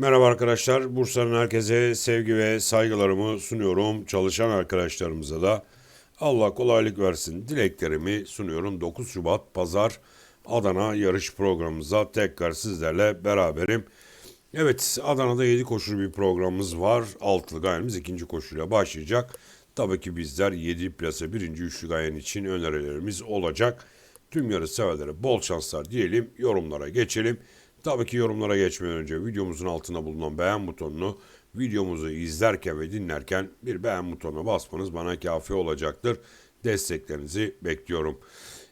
Merhaba arkadaşlar. Bursa'nın herkese sevgi ve saygılarımı sunuyorum. Çalışan arkadaşlarımıza da Allah kolaylık versin. Dileklerimi sunuyorum. 9 Şubat Pazar Adana yarış programımıza tekrar sizlerle beraberim. Evet Adana'da 7 koşulu bir programımız var. Altılı gayemiz ikinci koşuyla başlayacak. Tabii ki bizler 7 plase birinci üçlü gayen için önerilerimiz olacak. Tüm yarış severlere bol şanslar diyelim. Yorumlara geçelim. Tabii ki yorumlara geçmeden önce videomuzun altına bulunan beğen butonunu videomuzu izlerken ve dinlerken bir beğen butonuna basmanız bana kafi olacaktır. Desteklerinizi bekliyorum.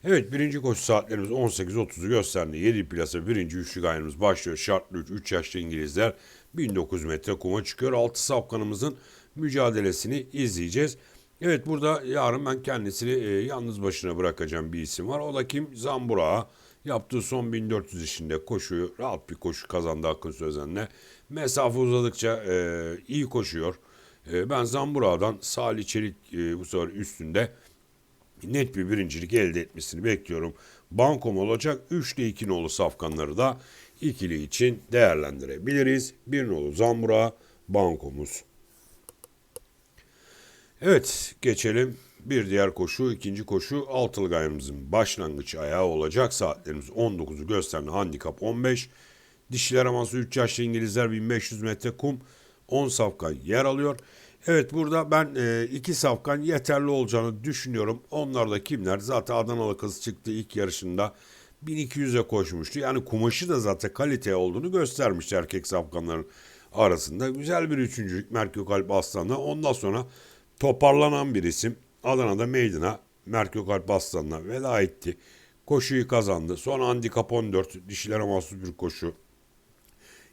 Evet birinci koşu saatlerimiz 18.30'u gösterdi. 7 plasa birinci üçlü gayrımız başlıyor. Şartlı 3, 3 yaşlı İngilizler 1900 metre kuma çıkıyor. 6 safkanımızın mücadelesini izleyeceğiz. Evet burada yarın ben kendisini e, yalnız başına bırakacağım bir isim var. O da kim? Zambura. Yaptığı son 1400 işinde koşuyu rahat bir koşu kazandı Akın Sözen'le. Mesafe uzadıkça e, iyi koşuyor. E, ben Zambura'dan Salih Çelik e, bu sefer üstünde net bir birincilik elde etmesini bekliyorum. Bankom olacak. 3'te 2 nolu safkanları da ikili için değerlendirebiliriz. 1 nolu Zambura bankomuz. Evet geçelim bir diğer koşu, ikinci koşu altılı gayemizin başlangıç ayağı olacak. Saatlerimiz 19'u gösterdi. Handikap 15. Dişiler aması 3 yaşlı İngilizler 1500 metre kum 10 safkan yer alıyor. Evet burada ben e, iki safkan yeterli olacağını düşünüyorum. Onlar da kimler? Zaten Adanalı kız çıktı ilk yarışında. 1200'e koşmuştu. Yani kumaşı da zaten kalite olduğunu göstermişti erkek safkanların arasında. Güzel bir üçüncülük Merkür Kalp Aslan'la. Ondan sonra toparlanan bir isim. Adana'da meydana Merkür Kalp Aslan'la veda etti. Koşuyu kazandı. Sonra handikap 14 dişilere mahsus bir koşu.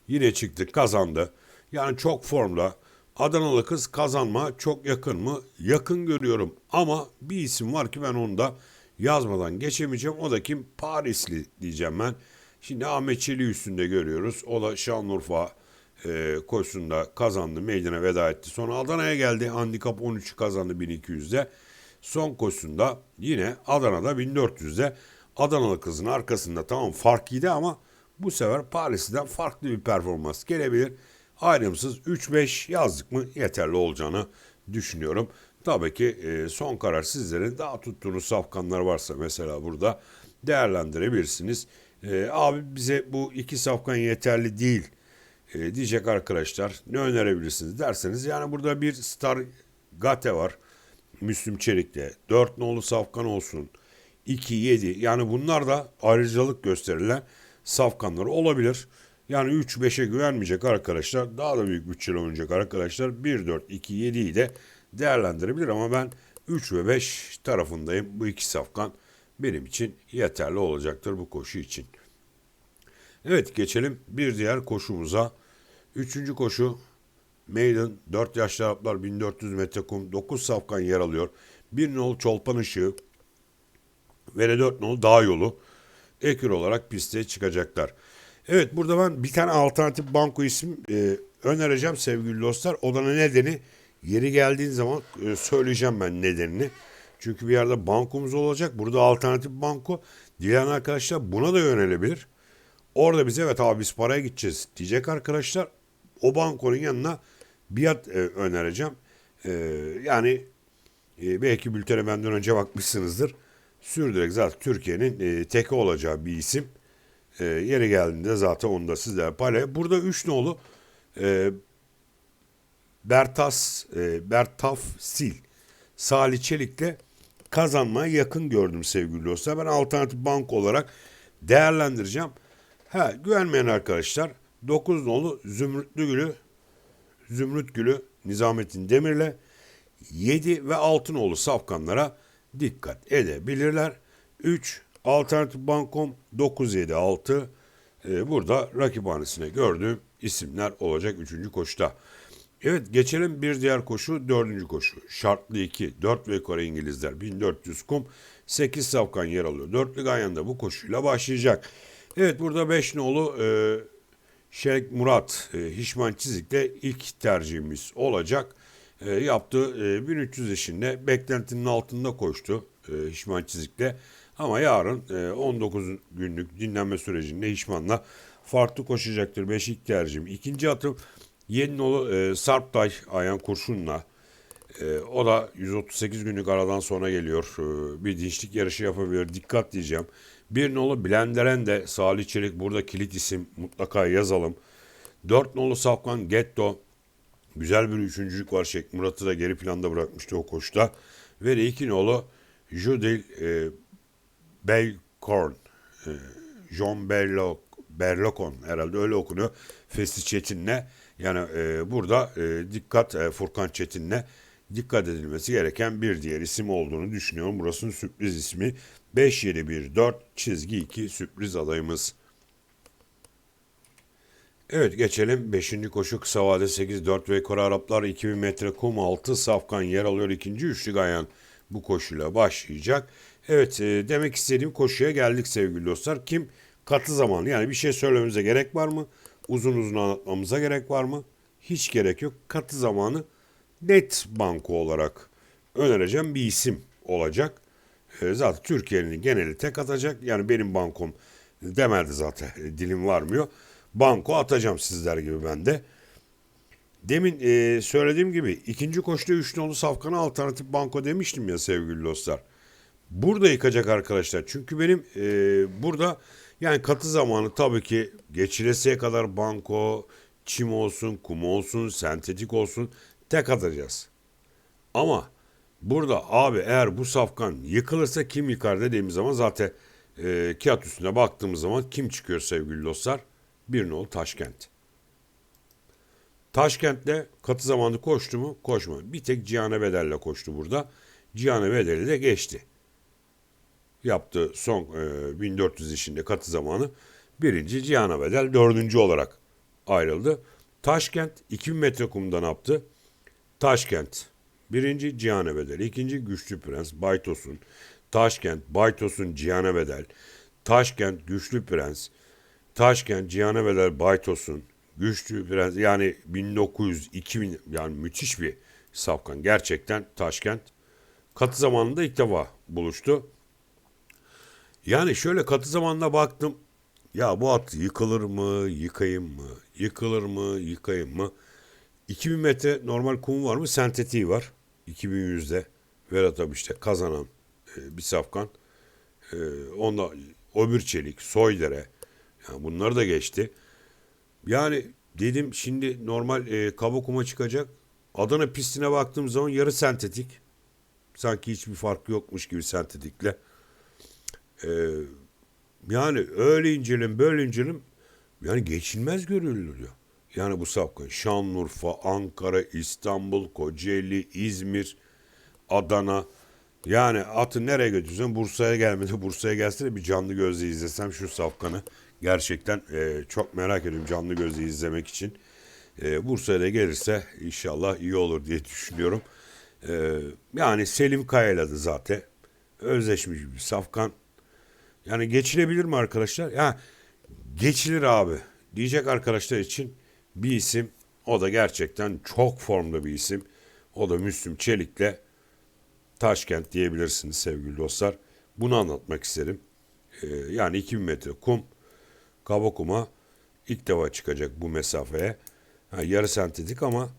Yine çıktı kazandı. Yani çok formda. Adanalı kız kazanma çok yakın mı? Yakın görüyorum. Ama bir isim var ki ben onu da yazmadan geçemeyeceğim. O da kim? Parisli diyeceğim ben. Şimdi Ahmet Çelik üstünde görüyoruz. O da Şanlıurfa e, koşusunda kazandı. Meydana veda etti. Sonra Adana'ya geldi. Handikap 13 kazandı 1200'de. Son koşusunda yine Adana'da 1400'de Adanalı kızın arkasında tamam fark iyiydi ama bu sefer Paris'ten farklı bir performans gelebilir. Ayrımsız 3-5 yazdık mı yeterli olacağını düşünüyorum. Tabii ki e, son karar sizlerin daha tuttuğunuz safkanlar varsa mesela burada değerlendirebilirsiniz. E, abi bize bu iki safkan yeterli değil e, diyecek arkadaşlar. Ne önerebilirsiniz derseniz yani burada bir Star Gate var. Müslüm Çelik'te. 4 nolu safkan olsun. 2, 7 yani bunlar da ayrıcalık gösterilen safkanlar olabilir. Yani 3-5'e güvenmeyecek arkadaşlar daha da büyük bütçeli oynayacak arkadaşlar 1, 4, 2, 7'yi de değerlendirebilir ama ben 3 ve 5 tarafındayım. Bu iki safkan benim için yeterli olacaktır bu koşu için. Evet geçelim bir diğer koşumuza. Üçüncü koşu Maiden 4 yaşlı Araplar 1400 metre kum 9 safkan yer alıyor. Bir nol çolpan ışığı ve 4 nol dağ yolu ekür olarak piste çıkacaklar. Evet burada ben bir tane alternatif banko isim e, önereceğim sevgili dostlar. O da nedeni yeri geldiğin zaman e, söyleyeceğim ben nedenini. Çünkü bir yerde bankomuz olacak. Burada alternatif banko. Dileyen arkadaşlar buna da yönelebilir. Orada bize evet abi biz paraya gideceğiz diyecek arkadaşlar. O bankonun yanına biat e, önereceğim. E, yani e, belki bültene benden önce bakmışsınızdır. Sürdürek zaten Türkiye'nin e, teki olacağı bir isim. E, yeri geldiğinde zaten onu da sizler paylaşın. Burada üç nolu e, Bertas, e, Bertaf Sil, Salih Çelik'le kazanmaya yakın gördüm sevgili dostlar. Ben alternatif bank olarak değerlendireceğim. Ha, güvenmeyen arkadaşlar 9 nolu Zümrütlü Gülü Zümrüt Gülü Nizamettin Demir'le 7 ve 6 nolu safkanlara dikkat edebilirler. 3 Alternatif Bankom 976 ee, burada rakiphanesine gördüğüm isimler olacak 3. koşuda. Evet geçelim bir diğer koşu 4. koşu. Şartlı 2 4 ve yukarı İngilizler 1400 kum 8 safkan yer alıyor. Dörtlü Ganyan'da bu koşuyla başlayacak. Evet burada 5 nolu e, Şeyh Murat e, Hişman Çizik'te ilk tercihimiz olacak. E, yaptığı e, 1300 yaşında beklentinin altında koştu e, Hişman Çizik'te. Ama yarın e, 19 günlük dinlenme sürecinde Hişman'la farklı koşacaktır. Beşik tercihim. İkinci atım Yeninoğlu e, Sarptay Ayhan Kurşun'la. E, o da 138 günlük aradan sonra geliyor. E, bir dinçlik yarışı yapabilir. Dikkat diyeceğim. Bir nolu Blenderen de Salih Çelik burada kilit isim mutlaka yazalım. Dört nolu Safkan Getto güzel bir üçüncülük var. Şek Murat'ı da geri planda bırakmıştı o koşta. Ve iki nolu Judil e, Belkorn e, John Berlo, Berlokon herhalde öyle okunuyor. Fesli Çetin'le yani e, burada e, dikkat e, Furkan Çetin'le dikkat edilmesi gereken bir diğer isim olduğunu düşünüyorum. Burasının sürpriz ismi 5714 çizgi 2 sürpriz adayımız. Evet geçelim 5. koşu kısa vade 8 4 ve Kore Araplar 2000 metre kum 6 safkan yer alıyor ikinci üçlü gayan bu koşuyla başlayacak. Evet e, demek istediğim koşuya geldik sevgili dostlar. Kim katı zaman yani bir şey söylememize gerek var mı? Uzun uzun anlatmamıza gerek var mı? Hiç gerek yok. Katı zamanı net banko olarak önereceğim bir isim olacak. E, zaten Türkiye'nin geneli tek atacak. Yani benim bankom demedi zaten e, dilim varmıyor. Banko atacağım sizler gibi ben de. Demin e, söylediğim gibi ikinci koşuda 3 nolu safkana alternatif banko demiştim ya sevgili dostlar. Burada yıkacak arkadaşlar. Çünkü benim e, burada yani katı zamanı tabii ki geçilesiye kadar banko, çim olsun, kum olsun, sentetik olsun tek atacağız. Ama burada abi eğer bu safkan yıkılırsa kim yıkar dediğimiz zaman zaten e, kağıt üstüne baktığımız zaman kim çıkıyor sevgili dostlar? Bir nol Taşkent. Taşkent'le katı zamanlı koştu mu? Koşmadı. Bir tek Cihane Bedel'le koştu burada. Cihane Bedel'i de geçti. Yaptı son e, 1400 işinde katı zamanı. Birinci Cihane Bedel dördüncü olarak ayrıldı. Taşkent 2000 metre kumdan yaptı. Taşkent birinci Cihane Bedel. ikinci Güçlü Prens Baytos'un. Taşkent Baytos'un Cihane Bedel. Taşkent Güçlü Prens. Taşkent Cihane Bedel Baytos'un. Güçlü Prens yani 1900 2000 yani müthiş bir safkan. Gerçekten Taşkent katı zamanında ilk defa buluştu. Yani şöyle katı zamanına baktım. Ya bu at yıkılır mı, yıkayım mı? Yıkılır mı, yıkayım mı? 2000 metre normal kum var mı? Sentetiği var. 2100'de Vedat abi işte kazanan e, bir safkan. E, onda Öbür Çelik, Soydere. Yani bunları da geçti. Yani dedim şimdi normal e, kaba kuma çıkacak. Adana pistine baktığım zaman yarı sentetik. Sanki hiçbir farkı yokmuş gibi sentetikle. Ee, yani öyle incelim böyle incelim yani geçilmez görülüyor. Yani bu safkan Şanlıurfa, Ankara, İstanbul, Kocaeli, İzmir, Adana. Yani atı nereye götürsen Bursa'ya gelmedi. Bursa'ya gelse de bir canlı gözle izlesem şu safkanı. Gerçekten e, çok merak ediyorum canlı gözle izlemek için. E, Bursa'ya da gelirse inşallah iyi olur diye düşünüyorum. E, yani Selim Kaya'ladı zaten. Özleşmiş bir safkan. Yani geçilebilir mi arkadaşlar? Ya geçilir abi diyecek arkadaşlar için bir isim. O da gerçekten çok formda bir isim. O da Müslüm Çelik'le Taşkent diyebilirsiniz sevgili dostlar. Bunu anlatmak isterim. Ee, yani 2000 metre kum, kaba kuma ilk defa çıkacak bu mesafeye. Ha, yarı sentetik ama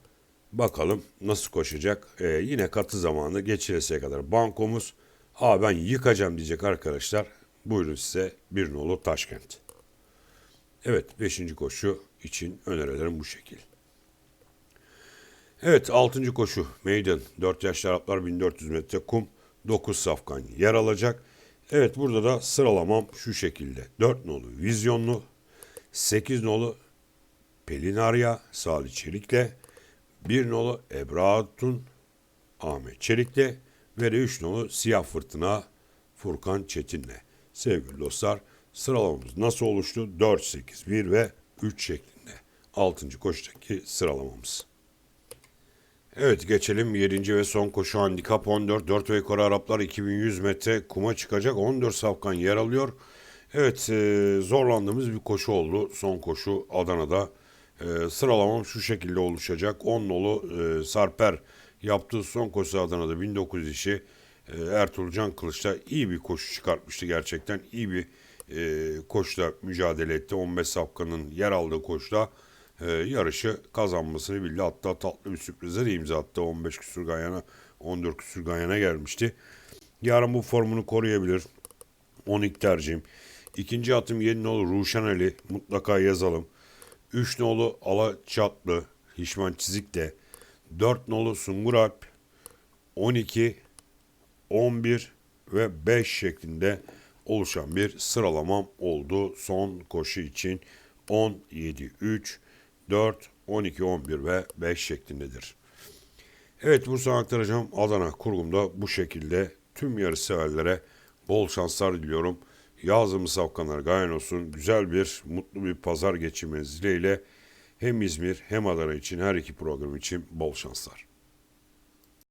bakalım nasıl koşacak. Ee, yine katı zamanı geçireseye kadar bankomuz. Aa ben yıkacağım diyecek arkadaşlar. Buyurun size bir nolu Taşkent. Evet 5. koşu için önerilerim bu şekil. Evet 6. koşu Maiden 4 yaşlı Araplar 1400 metre kum 9 safkan yer alacak. Evet burada da sıralamam şu şekilde. 4 nolu Vizyonlu 8 nolu Pelinarya Salih Çelik'le 1 nolu Ebra Hatun Ahmet Çelik'le ve de 3 nolu Siyah Fırtına Furkan Çetin'le. Sevgili dostlar sıralamamız nasıl oluştu? 4, 8, 1 ve 3 şeklinde. 6. koşudaki sıralamamız. Evet geçelim 7. ve son koşu handikap 14. 4 ve yukarı Araplar 2100 metre kuma çıkacak. 14 safkan yer alıyor. Evet e, zorlandığımız bir koşu oldu. Son koşu Adana'da. E, sıralamam şu şekilde oluşacak. 10 nolu e, Sarper yaptığı son koşu Adana'da 1900 işi. E, Ertuğrul Can Kılıç'ta iyi bir koşu çıkartmıştı gerçekten. iyi bir e, koşuda mücadele etti. 15 safkanın yer aldığı koşuda e, yarışı kazanmasını bildi. Hatta tatlı bir sürprize de imza attı. 15 küsur Ganyana 14 küsur Ganyana gelmişti. Yarın bu formunu koruyabilir. 12 tercihim. İkinci atım 7 nolu Ruşen Ali. Mutlaka yazalım. 3 nolu Alaçatlı. Hişman Çizik de. 4 nolu Sungur Alp. 12, 11 ve 5 şeklinde oluşan bir sıralamam oldu son koşu için 10, 7, 3, 4, 12, 11 ve 5 şeklindedir. Evet Bursa aktaracağım Adana kurgumda bu şekilde tüm yarış severlere bol şanslar diliyorum. Yazımı safkanlar gayen olsun. Güzel bir, mutlu bir pazar geçirmeniz dileğiyle hem İzmir hem Adana için her iki program için bol şanslar.